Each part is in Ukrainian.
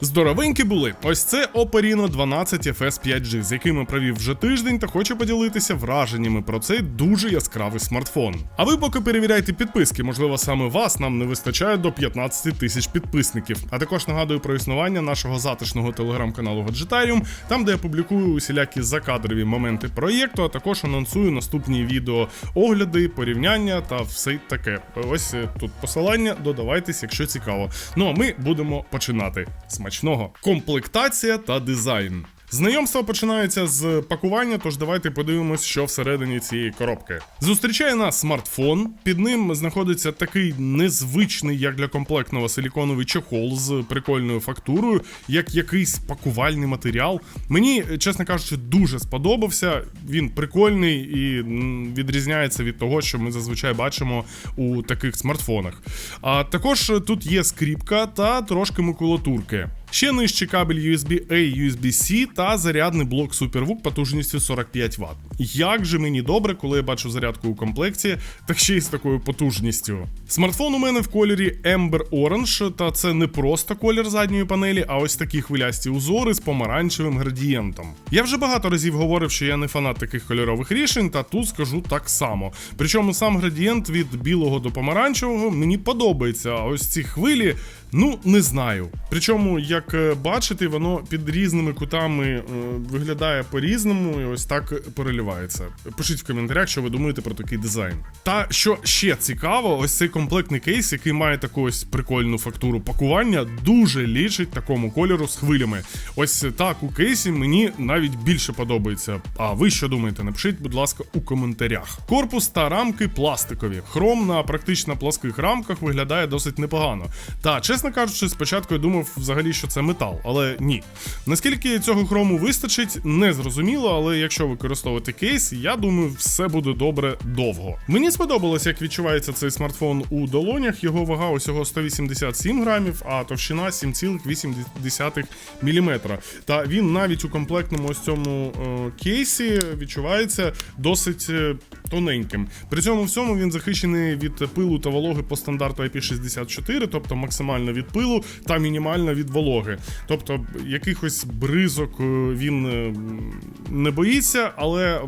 Здоровенькі були. Ось це Operaino 12 FS 5G, з яким я провів вже тиждень та хочу поділитися враженнями про цей дуже яскравий смартфон. А ви поки перевіряйте підписки, можливо, саме вас нам не вистачає до 15 тисяч підписників. А також нагадую про існування нашого затишного телеграм-каналу Гаджетаріум, там де я публікую усілякі закадрові моменти проєкту, а також анонсую наступні відео огляди, порівняння та все таке. Ось тут посилання, додавайтесь, якщо цікаво. Ну а ми будемо починати. Смачного! Комплектація та дизайн. Знайомство починається з пакування, тож давайте подивимось, що всередині цієї коробки. Зустрічає нас смартфон. Під ним знаходиться такий незвичний, як для комплектного силіконовий чохол з прикольною фактурою, як якийсь пакувальний матеріал. Мені, чесно кажучи, дуже сподобався. Він прикольний і відрізняється від того, що ми зазвичай бачимо у таких смартфонах. А також тут є скріпка та трошки макулатурки. Ще нижче кабель USB-A, USB-C та зарядний блок SuperVOOC потужністю 45 Вт. Як же мені добре, коли я бачу зарядку у комплекті, так ще й з такою потужністю. Смартфон у мене в кольорі Ember Orange, та це не просто колір задньої панелі, а ось такі хвилясті узори з помаранчевим градієнтом. Я вже багато разів говорив, що я не фанат таких кольорових рішень, та тут скажу так само. Причому сам градієнт від білого до помаранчевого мені подобається, а ось ці хвилі. Ну, не знаю. Причому, як е, бачите, воно під різними кутами е, виглядає по-різному і ось так переливається. Пишіть в коментарях, що ви думаєте про такий дизайн. Та що ще цікаво, ось цей комплектний кейс, який має таку ось прикольну фактуру пакування, дуже лічить такому кольору з хвилями. Ось так у кейсі мені навіть більше подобається. А ви що думаєте? Напишіть, будь ласка, у коментарях. Корпус та рамки пластикові. Хром на практично плоских рамках виглядає досить непогано. Та чесно кажучи, спочатку я думав взагалі, що це метал, але ні. Наскільки цього хрому вистачить, не зрозуміло, але якщо використовувати кейс, я думаю, все буде добре довго. Мені сподобалось, як відчувається цей смартфон у долонях. Його вага усього 187 грамів, а товщина 7,8 мм. Та він навіть у комплектному ось цьому е, кейсі відчувається досить е, тоненьким. При цьому всьому він захищений від пилу та вологи по стандарту IP64, тобто максимально від пилу та мінімально від вологи. Тобто якихось бризок е, він е, не боїться, але.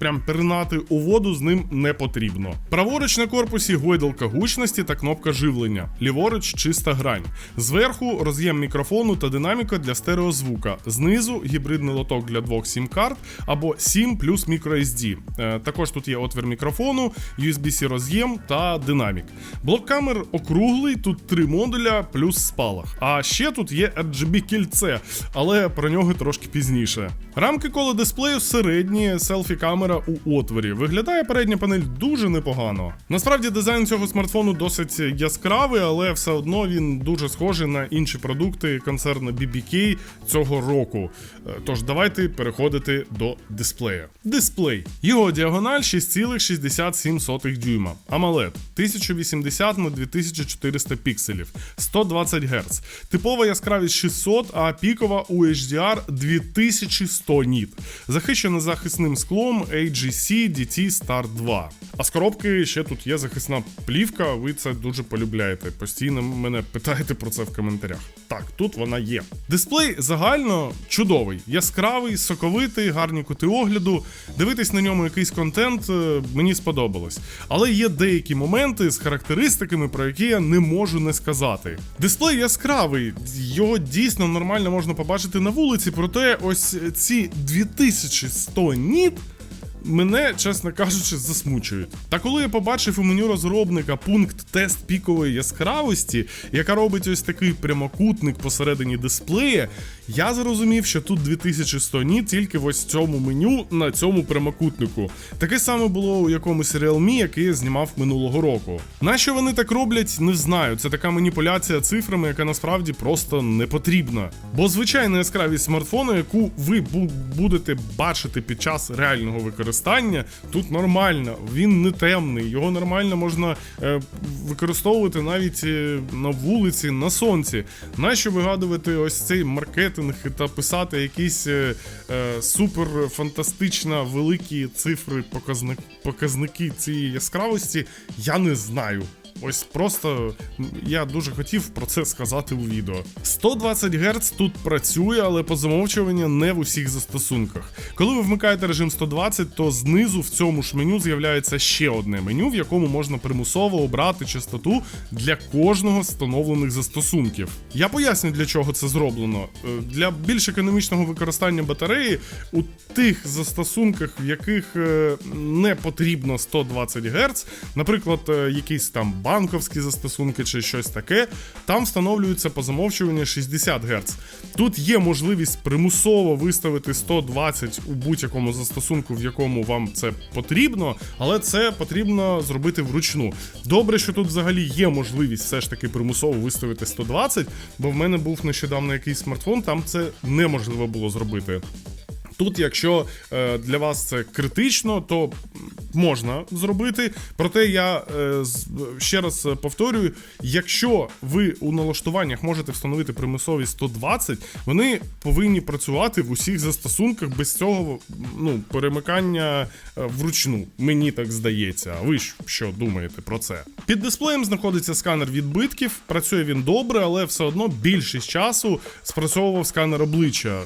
Прям перинати у воду з ним не потрібно. Праворуч на корпусі гойдалка гучності та кнопка живлення. Ліворуч чиста грань. Зверху роз'єм мікрофону та динаміка для стереозвука. Знизу гібридний лоток для двох сім-карт або 7 плюс microSD. Е, також тут є отвір мікрофону, USB-C роз'єм та динамік. Блок камер округлий, тут три модуля плюс спалах. А ще тут є RGB кільце, але про нього трошки пізніше. Рамки коло дисплею середні, селфі камера у отворі. Виглядає передня панель дуже непогано. Насправді дизайн цього смартфону досить яскравий, але все одно він дуже схожий на інші продукти концерну BBK цього року. Е, Тож давайте переходити до дисплея. Дисплей. Його діагональ 6,67 дюйма. AMOLED 1080 на 2400 пікселів, 120 Гц. Типова яскравість 600, а пікова у HDR 2100 ніт. Захищена захисним склом AGC DT Star 2. А з коробки ще тут є захисна плівка, ви це дуже полюбляєте. Постійно мене питаєте про це в коментарях. Так, тут вона є. Дисплей загально чудовий, яскравий, соковитий, гарні кути огляду. Дивитись на ньому якийсь контент е, мені сподобалось. Але є деякі моменти з характеристиками, про які я не можу не сказати. Дисплей яскравий, його дійсно нормально можна побачити на вулиці, проте ось ці 2100 ніт мене, чесно кажучи, засмучують. Та коли я побачив у меню розробника пункт тест пікової яскравості, яка робить ось такий прямокутник посередині дисплея, я зрозумів, що тут 2100 ніт тільки в ось цьому меню на цьому прямокутнику. Таке саме було у якомусь Realme, який я знімав минулого року. Нащо вони так роблять, не знаю. Це така маніпуляція цифрами, яка насправді просто не потрібна. Бо звичайна яскравість смартфону, яку ви бу- будете бачити під час реального використання, тут нормально. Він не темний, його нормально можна е, використовувати навіть е, на вулиці, на сонці. Нащо вигадувати ось цей маркетинг та писати якісь е, е, супер фантастично великі цифри, показник, показники цієї яскравості? Я не знаю. Ось просто я дуже хотів про це сказати у відео. 120 Гц тут працює, але по замовчуванню не в усіх застосунках. Коли ви вмикаєте режим 120, то знизу в цьому ж меню з'являється ще одне меню, в якому можна примусово обрати частоту для кожного з встановлених застосунків. Я поясню, для чого це зроблено. Е, Для більш економічного використання батареї у тих застосунках, в яких е, не потрібно 120 Гц, наприклад, е, якісь там банковські застосунки чи щось таке, там встановлюється по замовчуванню 60 Гц. Тут є можливість примусово виставити 120 у будь-якому застосунку, в якому вам це потрібно, але це потрібно зробити вручну. Добре, що тут взагалі є можливість все ж таки примусово виставити 120, бо в мене був нещодавно якийсь смартфон, там це неможливо було зробити. Тут, якщо е, для вас це критично, то можна зробити. Проте я е, ще раз повторюю: якщо ви у налаштуваннях можете встановити примусові 120, вони повинні працювати в усіх застосунках без цього ну, перемикання е, вручну. Мені так здається. А ви ж що думаєте про це? Під дисплеєм знаходиться сканер відбитків. Працює він добре, але все одно більшість часу спрацьовував сканер обличчя.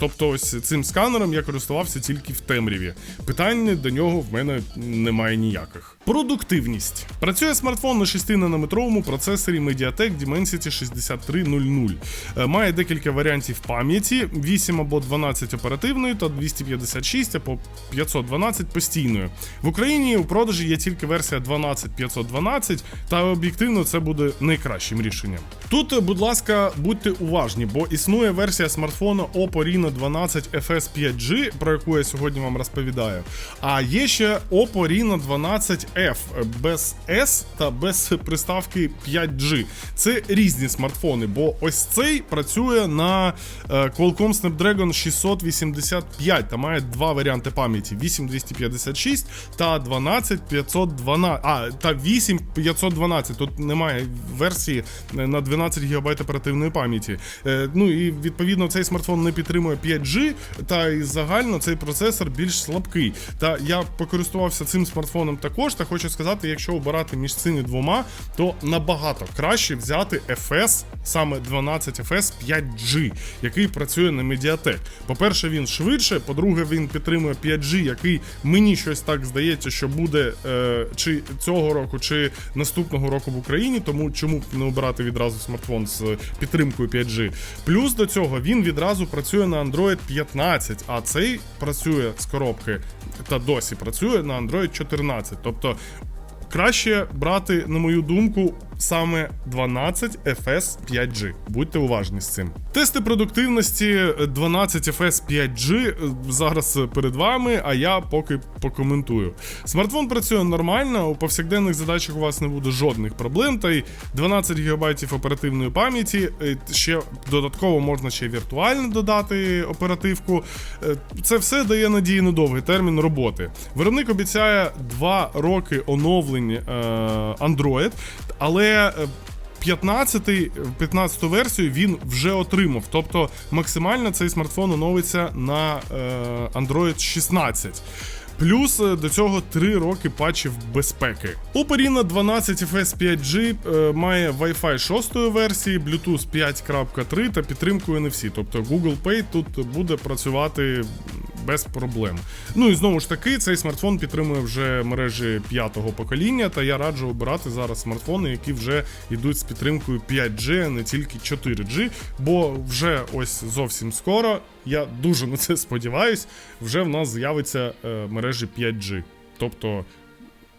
Тобто, ось цим сканером я користувався тільки в темряві. Питань до нього в мене немає ніяких. Продуктивність. Працює смартфон на 6-нанометровому процесорі Mediatek Dimensity 6300. Е, Має декілька варіантів пам'яті: 8 або 12 оперативної та 256 або 512 постійною. В Україні у продажі є тільки версія 12512, та об'єктивно це буде найкращим рішенням. Тут, е, будь ласка, будьте уважні, бо існує версія смартфону Oppo Reno 12 FS 5G, про яку я сьогодні вам розповідаю. А є ще Oppo Reno 12F е, без S та без приставки 5G. Це різні смартфони, бо ось цей працює на е, Qualcomm Snapdragon 685 та має два варіанти пам'яті: 8256 та 12512. А, та 8512. Тут немає версії на 12 ГБ оперативної пам'яті. Е, Ну і відповідно цей смартфон не підтримує 5G, та і загально цей процесор більш слабкий. Та я покористувався цим смартфоном також. Та хочу сказати, якщо обирати між цими двома, то набагато краще взяти FS, саме 12 FS 5G, який працює на Mediatek. По-перше, він швидше, по-друге, він підтримує 5G, який мені щось так здається, що буде е, чи цього року, чи наступного року в Україні. Тому чому б не обирати відразу смартфон з підтримкою 5G. Плюс до цього він відразу працює на Android 15, а цей працює з коробки та досі працює на Android 14. Тобто краще брати, на мою думку, саме 12 FS 5G. Будьте уважні з цим. Тести продуктивності 12 FS 5G зараз перед вами, а я поки покоментую. Смартфон працює нормально, у повсякденних задачах у вас не буде жодних проблем, та й 12 ГБ оперативної пам'яті. Е, Ще додатково можна ще віртуально додати оперативку. Е, Це все дає надії на довгий термін роботи. Виробник обіцяє 2 роки оновлень е, Android, але е, 15 15 версію він вже отримав. Тобто максимально цей смартфон оновиться на е, Android 16. Плюс е, до цього 3 роки патчів безпеки. Oppo Reno 12 FS 5G е, має Wi-Fi 6 версії, Bluetooth 5.3 та підтримку NFC. Тобто Google Pay тут буде працювати без проблем. Ну і знову ж таки, цей смартфон підтримує вже мережі п'ятого покоління, та я раджу обирати зараз смартфони, які вже йдуть з підтримкою 5G, а не тільки 4G, бо вже ось зовсім скоро, я дуже на це сподіваюсь, вже в нас з'явиться е, мережі 5G. Тобто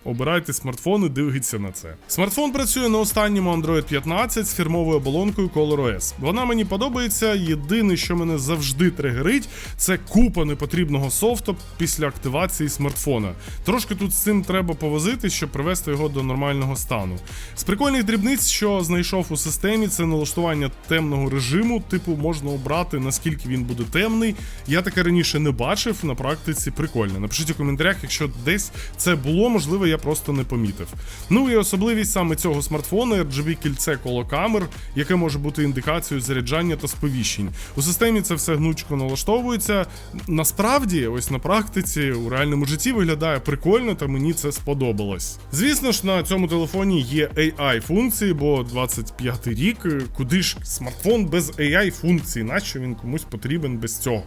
Обирайте смартфон і дивіться на це. Смартфон працює на останньому Android 15 з фірмовою оболонкою ColorOS. Вона мені подобається. Єдине, що мене завжди тригерить, це купа непотрібного софту після активації смартфона. Трошки тут з цим треба повозити, щоб привести його до нормального стану. З прикольних дрібниць, що знайшов у системі, це налаштування темного режиму. Типу, можна обрати наскільки він буде темний. Я таке раніше не бачив. На практиці прикольно. Напишіть у коментарях, якщо десь це було, можливо, я просто не помітив. Ну і особливість саме цього смартфону RGB кільце коло камер, яке може бути індикацією заряджання та сповіщень. У системі це все гнучко налаштовується. Насправді, ось на практиці, у реальному житті виглядає прикольно, та мені це сподобалось. Звісно ж, на цьому телефоні є AI функції, бо 25 рік, куди ж смартфон без AI функцій, нащо він комусь потрібен без цього?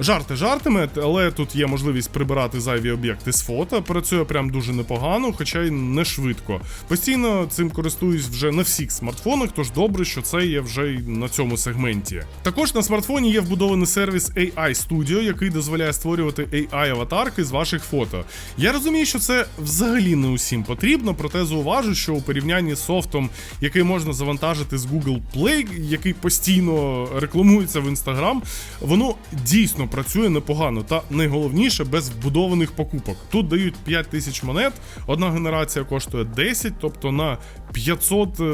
Жарти жартами, але тут є можливість прибирати зайві об'єкти з фото. Працює прям дуже непогано, хоча й не швидко. Постійно цим користуюсь вже на всіх смартфонах, тож добре, що це є вже й на цьому сегменті. Також на смартфоні є вбудований сервіс AI Studio, який дозволяє створювати AI-аватарки з ваших фото. Я розумію, що це взагалі не усім потрібно, проте зауважу, що у порівнянні з софтом, який можна завантажити з Google Play, який постійно рекламується в Instagram, воно дійсно працює непогано та найголовніше без вбудованих покупок. Тут дають 5 тисяч монет, одна генерація коштує 10, тобто на 500 е,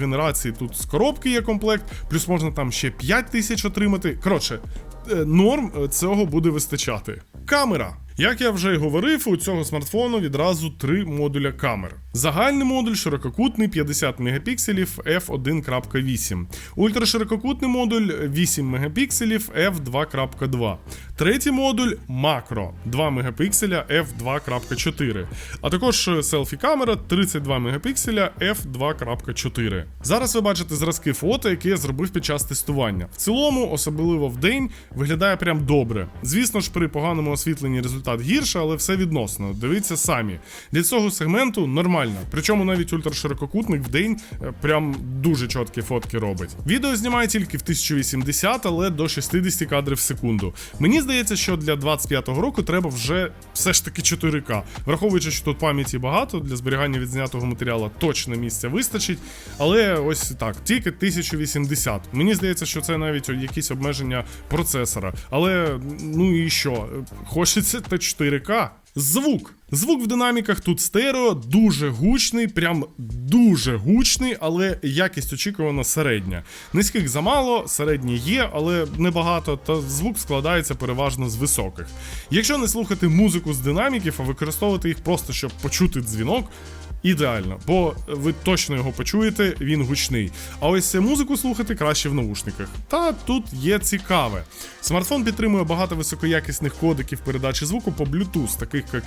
генерацій тут з коробки є комплект, плюс можна там ще 5 тисяч отримати. Коротше, е, норм е, цього буде вистачати. Камера. Як я вже й говорив, у цього смартфону відразу три модуля камер. Загальний модуль ширококутний 50 мегапікселів f1.8. Ультраширококутний модуль 8 мегапікселів f2.2. Третій модуль макро 2 мегапікселя f2.4. А також селфі-камера 32 мегапікселя f2.4. Зараз ви бачите зразки фото, які я зробив під час тестування. В цілому, особливо в день, виглядає прям добре. Звісно ж, при поганому освітленні результат гірше, але все відносно. Дивіться самі. Для цього сегменту нормально. Причому навіть ультраширококутник в день е, прям дуже чіткі фотки робить. Відео знімає тільки в 1080, але до 60 кадрів в секунду. Мені здається, що для 25-го року треба вже все ж таки 4К. Враховуючи, що тут пам'яті багато, для зберігання відзнятого матеріалу точно місця вистачить. Але ось так, тільки 1080. Мені здається, що це навіть якісь обмеження процесора. Але ну і що? Хочеться та 4К. Звук. Звук в динаміках тут стерео, дуже гучний, прям дуже гучний, але якість очікувана середня. Низьких замало, середні є, але небагато, та звук складається переважно з високих. Якщо не слухати музику з динаміків, а використовувати їх просто щоб почути дзвінок. Ідеально, бо ви точно його почуєте, він гучний. А ось музику слухати краще в наушниках. Та тут є цікаве. Смартфон підтримує багато високоякісних кодеків передачі звуку по Bluetooth, таких як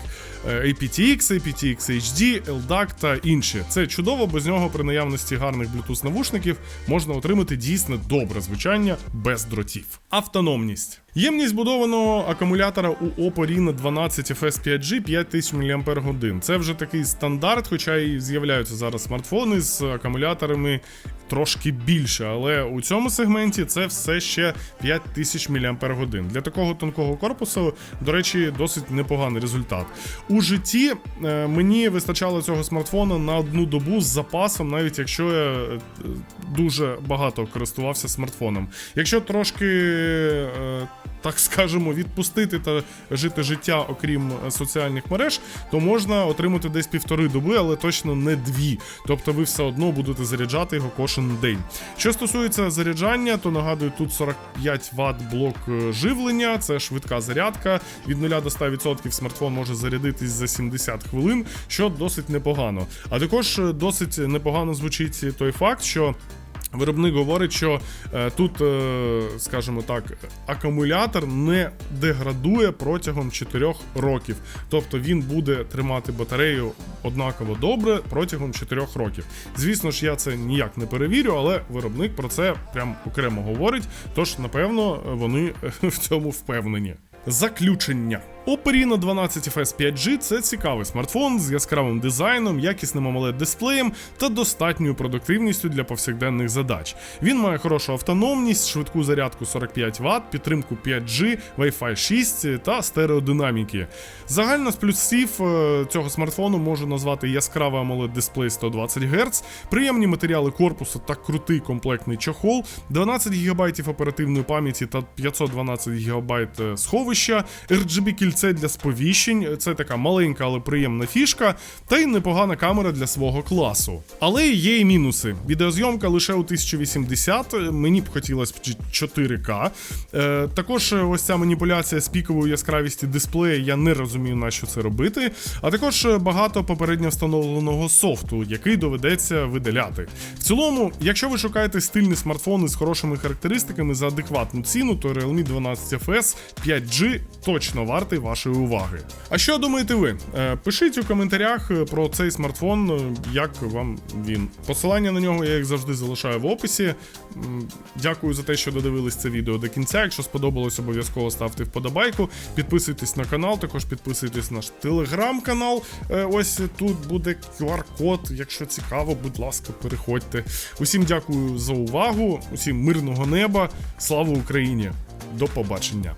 е, aptX, aptX HD, LDAC та інші. Це чудово, без нього при наявності гарних Bluetooth навушників можна отримати дійсно добре звучання без дротів. Автономність. Ємність будованого акумулятора у Oppo Reno 12 FS 5G 5000 мАч. Це вже такий стандарт, хоча і з'являються зараз смартфони з акумуляторами трошки більше, але у цьому сегменті це все ще 5000 мАч. Для такого тонкого корпусу, до речі, досить непоганий результат. У житті е, мені вистачало цього смартфона на одну добу з запасом, навіть якщо я е, дуже багато користувався смартфоном. Якщо трошки. Е, так скажемо, відпустити та жити життя, окрім соціальних мереж, то можна отримати десь півтори доби, але точно не дві. Тобто ви все одно будете заряджати його кожен день. Що стосується заряджання, то нагадую, тут 45 Вт блок е, живлення, це швидка зарядка. Від 0 до 100% смартфон може зарядитись за 70 хвилин, що досить непогано. А також е, досить непогано звучить той факт, що. Виробник говорить, що е, тут, е, скажімо так, акумулятор не деградує протягом 4 років. Тобто він буде тримати батарею однаково добре протягом 4 років. Звісно ж, я це ніяк не перевірю, але виробник про це прям окремо говорить. Тож, напевно, вони в цьому впевнені. Заключення. Oppo 12 FS 5G це цікавий смартфон з яскравим дизайном, якісним amoled дисплеєм та достатньою продуктивністю для повсякденних задач. Він має хорошу автономність, швидку зарядку 45 Вт, підтримку 5G, Wi-Fi 6 та стереодинаміки. Загально з плюсів е, цього смартфону можу назвати яскравий amoled дисплей 120 Гц, приємні матеріали корпусу та крутий комплектний чохол, 12 ГБ оперативної пам'яті та 512 ГБ сховища сховища, RGB кільце для сповіщень. Це така маленька, але приємна фішка, та й непогана камера для свого класу. Але є і мінуси. Відеозйомка лише у 1080, мені б хотілося б 4К. Е, також ось ця маніпуляція з піковою яскравістю дисплея, я не розумію, на що це робити. А також багато попередньо встановленого софту, який доведеться видаляти. В цілому, якщо ви шукаєте стильний смартфон із хорошими характеристиками за адекватну ціну, то Realme 12 FS 5G точно вартий вашої уваги. А що думаєте ви? Е, Пишіть у коментарях е, про цей смартфон, е, як вам він. Посилання на нього я як завжди залишаю в описі. Дякую за те, що додивились це відео до кінця. Якщо сподобалось, обов'язково ставте вподобайку. Підписуйтесь на канал, також підписуйтесь на наш телеграм-канал. Ось тут буде QR-код. Якщо цікаво, будь ласка, переходьте. Усім дякую за увагу, усім мирного неба. Слава Україні! До побачення!